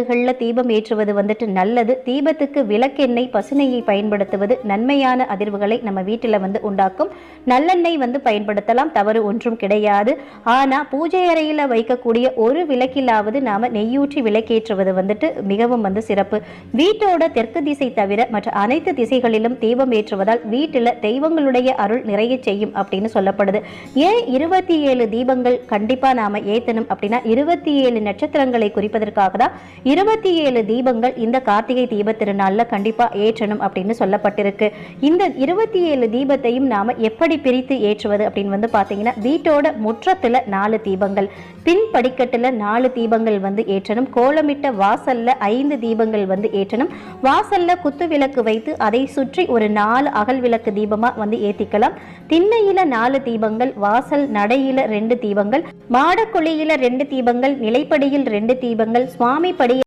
வீடுகளில் தீபம் ஏற்றுவது வந்துட்டு நல்லது. தீபத்துக்கு விளக்கெண்ணெய் பசுநெய்யை பயன்படுத்துவது நன்மையான அதிர்வுகளை நம்ம வீட்டில் வந்து உண்டாக்கும். நல்லெண்ணெய் வந்து பயன்படுத்தலாம் தவறு ஒன்றும் கிடையாது. ஆனால் பூஜை அறையில் வைக்கக்கூடிய ஒரு விளக்கிலாவது நாம் நெய்யூற்றி விளக்கேற்றுவது வந்துட்டு மிகவும் வந்து சிறப்பு. வீட்டோட தெற்கு திசை தவிர மற்ற அனைத்து திசைகளிலும் தீபம் ஏற்றுவதால் வீட்டில் தெய்வங்களுடைய அருள் நிறைய செய்யும் அப்படின்னு சொல்லப்படுது. ஏன் இருபத்தி ஏழு தீபங்கள் கண்டிப்பாக நாம் ஏற்றணும் அப்படின்னா இருபத்தி ஏழு நட்சத்திரங்களை குறிப்பதற்காக தான் இருபத்தி ஏழு தீபங்கள் இந்த கார்த்திகை தீப திருநாளில் கண்டிப்பாக ஏற்றணும் அப்படின்னு சொல்லப்பட்டிருக்கு. இந்த இருபத்தி ஏழு தீபத்தையும் நாம் எப்படி பிரித்து ஏற்றுவது அப்படின்னு வந்து பார்த்தீங்கன்னா வீட்டோட முற்றத்தில் நாலு தீபங்கள் பின் படிக்கட்டில் நாலு தீபங்கள் வந்து ஏற்றணும் கோலமிட்ட வாசலில் ஐந்து தீபங்கள் வந்து ஏற்றணும் வாசலில் குத்து விளக்கு வைத்து அதை சுற்றி ஒரு நாலு அகல் விளக்கு தீபமாக வந்து ஏற்றிக்கலாம் திண்ணையில் நாலு தீபங்கள் வாசல் நடையில் ரெண்டு தீபங்கள் மாடக்குழியில் ரெண்டு தீபங்கள் நிலைப்படியில் ரெண்டு தீபங்கள் சுவாமி படி